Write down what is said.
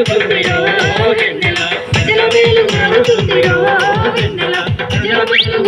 మారుతుందిరో వెన్నెల. జలమేలు మారుతుందిరో వెన్నెల. జలమేలు